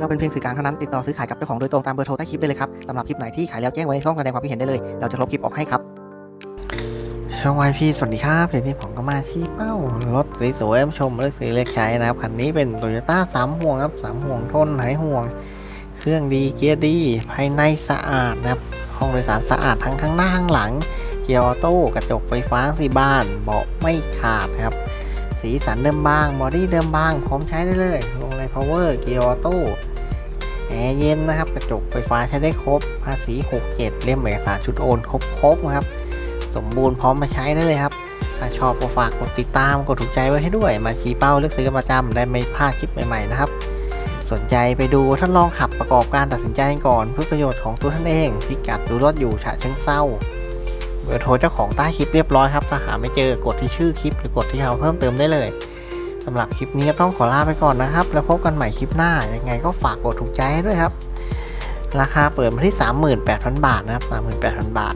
เราเป็นเพียงสื่อกลางเท่านั้นติดต่อซื้อขายกับเจ้าของโดยตรงตามเบอร์โทรใต้คลิปได้เลยครับสำหรับคลิปไหนที่ขายแล้วแจ้งไว้ในช่องแสดงความคิดเห็นได้เลย เราจะลบคลิปออกให้ครับช่องวายพีสวัสดีครับเดี๋ยวนี้ผมก็มาชี้เป้ารถสวยๆชมเลือกซื้อเลือกใช้นะครับคันนี้เป็นโตโยต้าสามห่วงครับสามห่วงทนหายห่วง เครื่องดีเกียร์ดีภายในสะอาดนะครับห้องโดยสารสะอาดทั้งข้างหน้าข้างหลัง เกียร์ออโต้กระจกไฟฟ้าสีบ้านเบาะไม่ขาดนะครับ สีสันเดิมบางบอดี้เดิมบางพร้อมใช้ได้เลยลง power เกียร์ออโต้แอร์เย็นนะครับ กระจกไฟฟ้าใช้ได้ครบ ภาษี 67 เล่มเอกสารชุดโอนครบครบนะครับ สมบูรณ์พร้อมมาใช้ได้เลยครับ ถ้าชอบก็ฝากกดติดตามกดถูกใจไว้ให้ด้วย มาชี้เป้าเลือกซื้อกันประจำได้ไม่พลาดคลิปใหม่ๆนะครับ สนใจไปดูทดลองขับประกอบการตัดสินใจกันก่อนเพื่อประโยชน์ของตัวท่านเองพิกัดดูรถอยู่ฉะเชิงเซาเบอร์โทรเจ้าของใต้คลิปเรียบร้อยครับ ถ้าหาไม่เจอกดที่ชื่อคลิปหรือกดที่เราเพิ่มเติมได้เลยำหรับคลิปนี้ก็ต้องขอลาไปก่อนนะครับ แล้วพบกันใหม่คลิปหน้า ยังไงก็ฝากกดถูกใจให้ด้วยครับ ราคาเปิดมาที่ 38,000 บาทนะครับ 38,000 บาท